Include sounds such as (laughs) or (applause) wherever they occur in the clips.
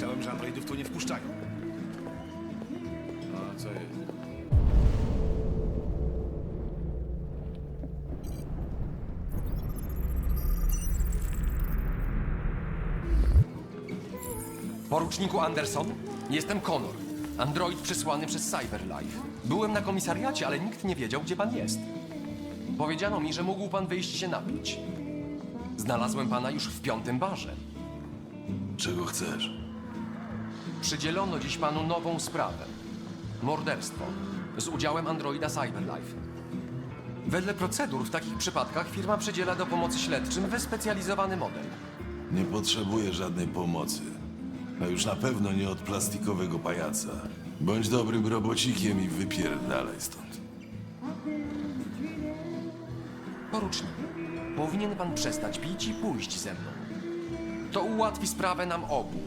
Myślałem, że androidów tu nie wpuszczają. A co jest? Poruczniku Anderson, jestem Connor. Android przysłany przez Cyberlife. Byłem na komisariacie, ale nikt nie wiedział, gdzie pan jest. Powiedziano mi, że mógł pan wyjść się napić. Znalazłem pana już w piątym barze. Czego chcesz? Przydzielono dziś panu nową sprawę. Morderstwo. Z udziałem androida Cyberlife. Wedle procedur w takich przypadkach firma przydziela do pomocy śledczym wyspecjalizowany model. Nie potrzebuję żadnej pomocy. A już na pewno nie od plastikowego pajaca. Bądź dobrym robocikiem i wypierdalaj stąd. Porucznik, powinien pan przestać pić i pójść ze mną. To ułatwi sprawę nam obu.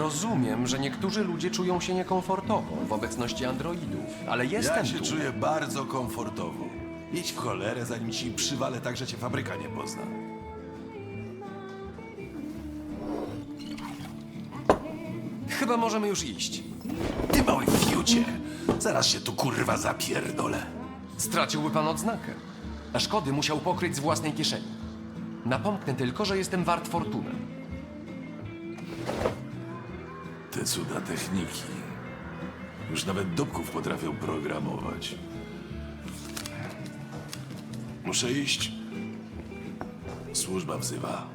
Rozumiem, że niektórzy ludzie czują się niekomfortowo w obecności androidów, ale jestem Ja się tu. czuję bardzo komfortowo. Idź w cholerę, zanim ci przywalę tak, że cię fabryka nie pozna. Chyba możemy już iść. Ty mały fiucie! Zaraz się tu kurwa zapierdolę. Straciłby pan odznakę. A szkody musiał pokryć z własnej kieszeni. Napomknę tylko, że jestem wart fortunę. Te cuda techniki. Już nawet dupków potrafią programować. Muszę iść. Służba wzywa.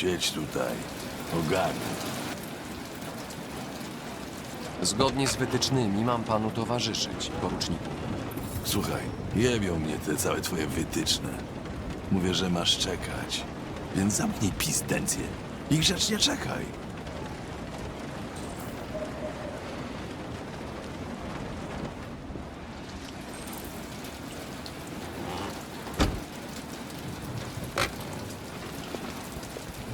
Siedź tutaj. Ogarnę. Zgodnie z wytycznymi mam panu towarzyszyć, poruczniku. Słuchaj, jebią mnie te całe twoje wytyczne. Mówię, że masz czekać. Więc zamknij pizdencję i grzecznie czekaj.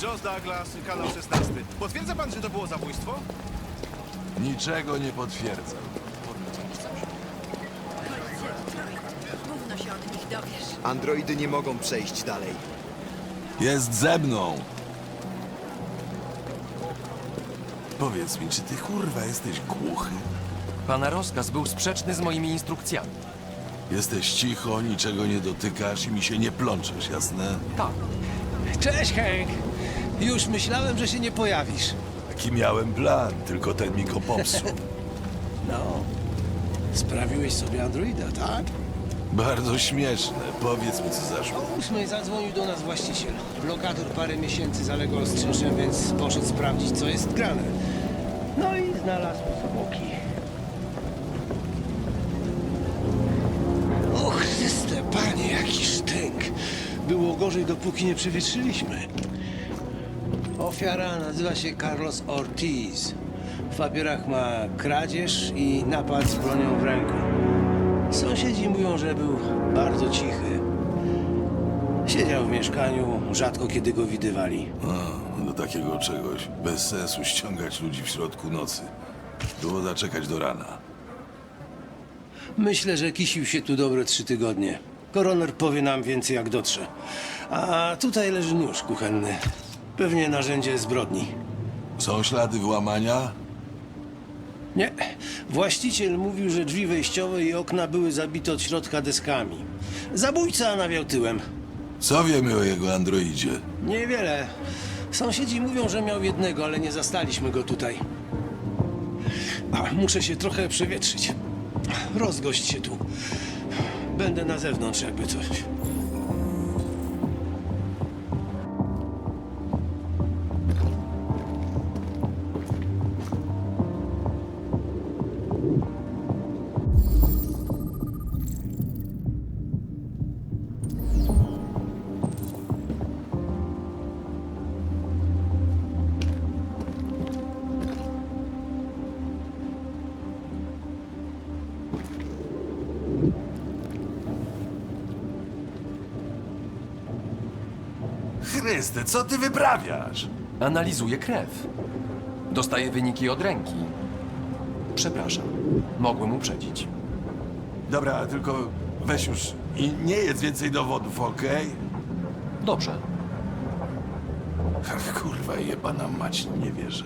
Josh Douglas, kanał 16. Potwierdza pan, że to było zabójstwo? Niczego nie potwierdzam. Gówno się od nich dowiesz. Androidy nie mogą przejść dalej. Jest ze mną! Powiedz mi, czy ty kurwa jesteś głuchy? Pana rozkaz był sprzeczny z moimi instrukcjami. Jesteś cicho, niczego nie dotykasz i mi się nie plączesz, jasne? Tak. Cześć, Hank! Już myślałem, że się nie pojawisz. Taki miałem plan, tylko ten mi go popsuł. (laughs) No. Sprawiłeś sobie androida, tak? Bardzo śmieszne. Powiedz mi, co zaszło. O ósmej zadzwonił do nas właściciel. Lokator parę miesięcy zalegał z czynszem, więc poszedł sprawdzić, co jest grane. No i znalazł zwłoki. Och, Chryste, panie, jaki sztynk! Było gorzej, dopóki nie przewietrzyliśmy. Ofiara nazywa się Carlos Ortiz. W papierach ma kradzież i napad z bronią w ręku. Sąsiedzi mówią, że był bardzo cichy. Siedział w mieszkaniu, rzadko kiedy go widywali. A, do takiego czegoś. Bez sensu ściągać ludzi w środku nocy. Było zaczekać do rana. Myślę, że kisił się tu dobre trzy tygodnie. Koroner powie nam więcej, jak dotrze. A tutaj leży nóż kuchenny. Pewnie narzędzie zbrodni. Są ślady włamania? Nie. Właściciel mówił, że drzwi wejściowe i okna były zabite od środka deskami. Zabójca nawiał tyłem. Co wiemy o jego androidzie? Niewiele. Sąsiedzi mówią, że miał jednego, ale nie zastaliśmy go tutaj. A, muszę się trochę przewietrzyć. Rozgość się tu. Będę na zewnątrz, jakby coś. Chryste, co ty wyprawiasz? Analizuję krew. Dostaję wyniki od ręki. Przepraszam, mogłem uprzedzić. Dobra, tylko weź już i nie jedz więcej dowodów, okej? Dobrze. Kurwa, jebana mać, nie wierzę.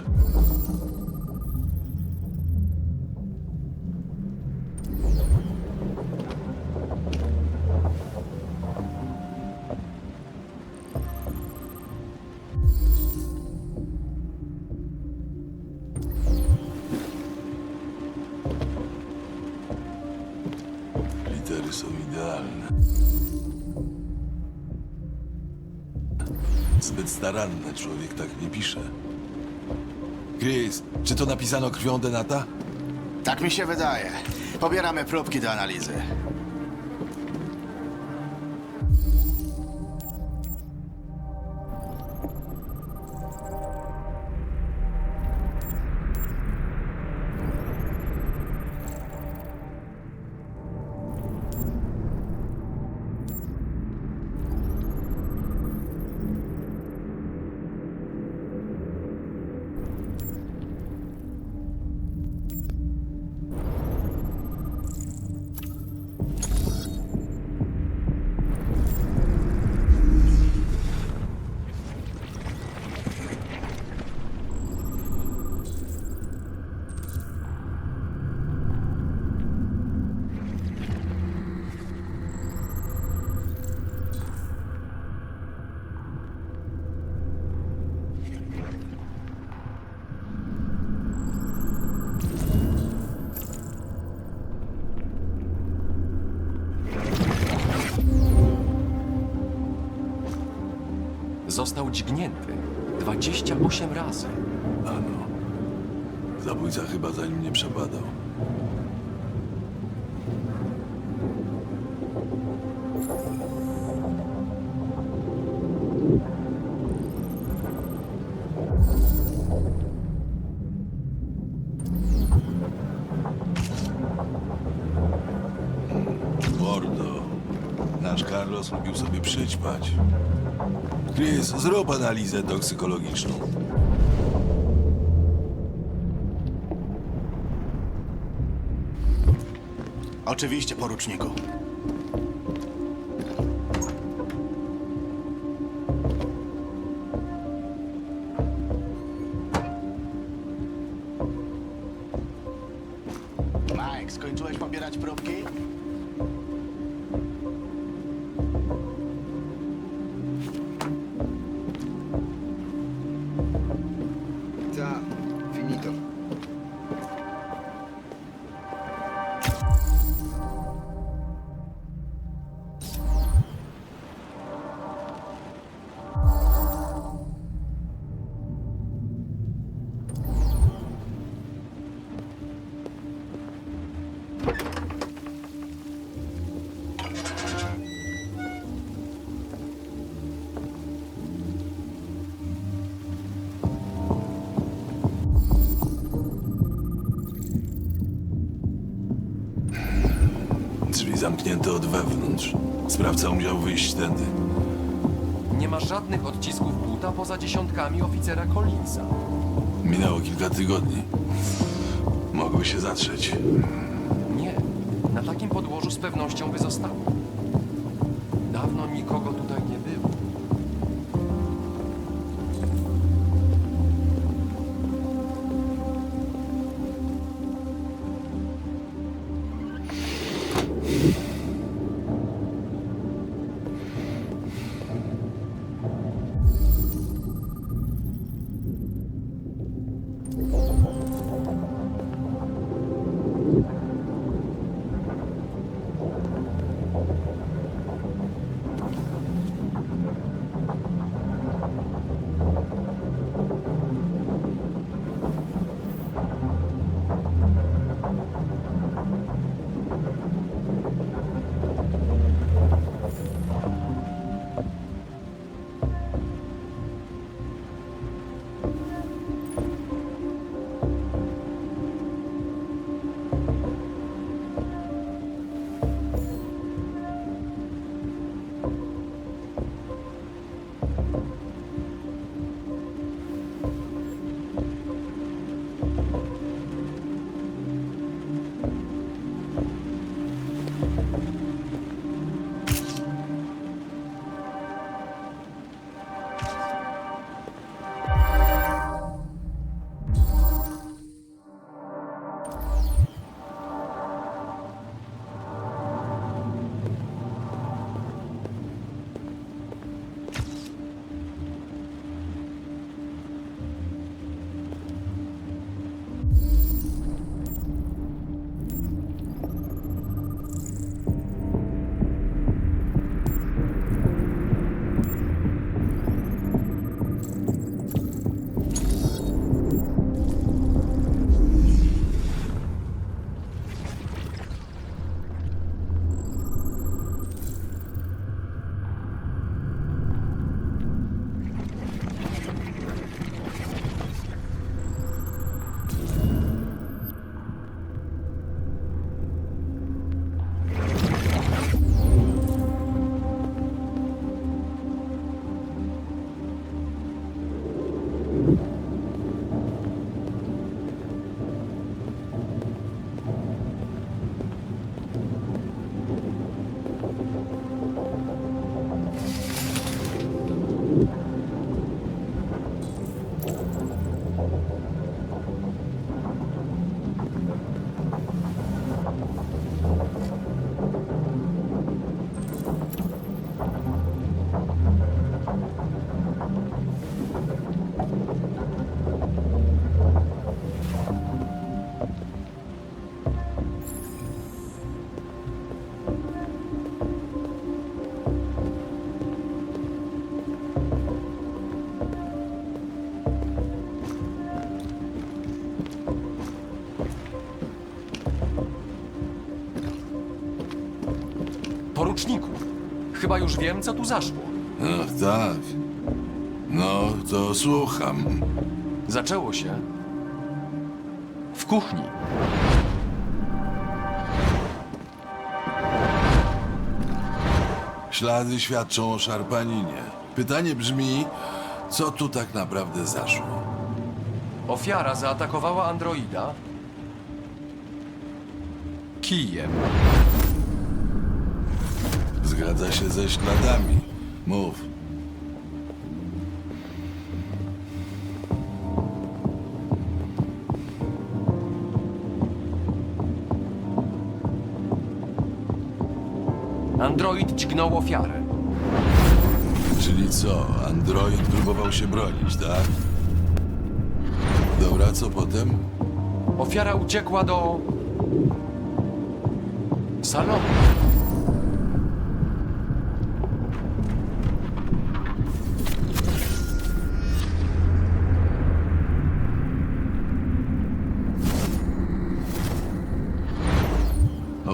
Zbyt staranne człowiek tak nie pisze. Chris, czy to napisano krwią Denata? Tak mi się wydaje. Pobieramy próbki do analizy. Został dźgnięty 28 razy. Ano. Zabójca chyba za nim nie przepadał. Mordo. Nasz Carlos lubił sobie przyćpać. Chris, zrób analizę toksykologiczną. Oczywiście, poruczniku. Mike, skończyłeś pobierać próbki? Drzwi zamknięte od wewnątrz. Sprawca musiał wyjść tędy. Nie ma żadnych odcisków buta poza dziesiątkami oficera Collinsa. Minęło kilka tygodni. Mogły się zatrzeć. Na takim podłożu z pewnością by zostało. Chyba już wiem, co tu zaszło. Ach, tak. No, to słucham. Zaczęło się w kuchni. Ślady świadczą o szarpaninie. Pytanie brzmi, co tu tak naprawdę zaszło? Ofiara zaatakowała androida kijem. Zgadza się ze śladami. Mów. Android dźgnął ofiarę. Czyli co? Android próbował się bronić, tak? Dobra, co potem? Ofiara uciekła do salonu.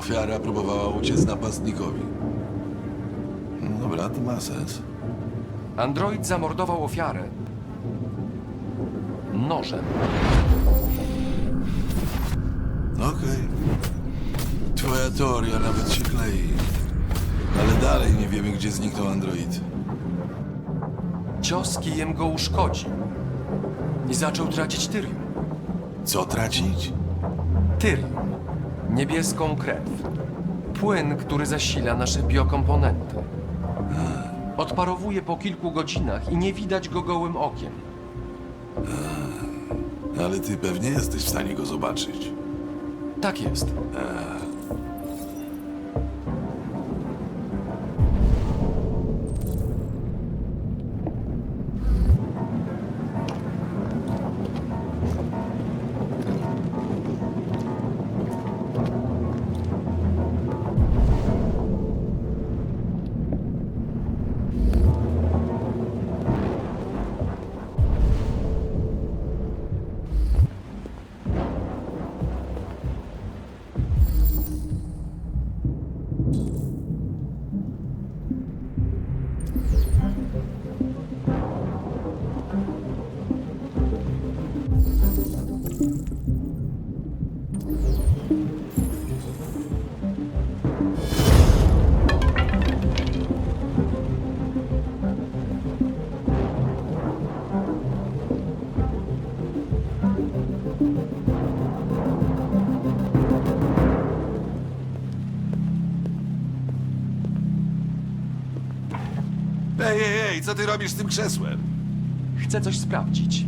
Ofiara próbowała uciec napastnikowi. No Dobra, to ma sens. Android zamordował ofiarę nożem. Okej. Twoja teoria nawet się klei. Ale dalej nie wiemy, gdzie zniknął android. Cios kijem go uszkodził i zaczął tracić tyrium. Co tracić? Tyrium. Niebieską krew. Płyn, który zasila nasze biokomponenty. Odparowuje po kilku godzinach i nie widać go gołym okiem. Ale ty pewnie jesteś w stanie go zobaczyć. Tak jest. Co ty robisz z tym krzesłem? Chcę coś sprawdzić.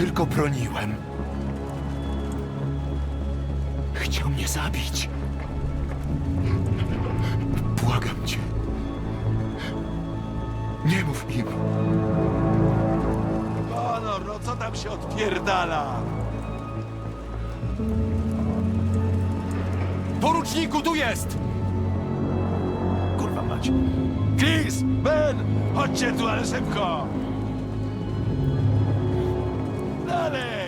tylko broniłem. Chciał mnie zabić. Błagam cię. Nie mów im. Honor, no co tam się odpierdala? Poruczniku, tu jest! Kurwa mać. Chris, Ben, chodźcie tu, ale szybko! Dalej!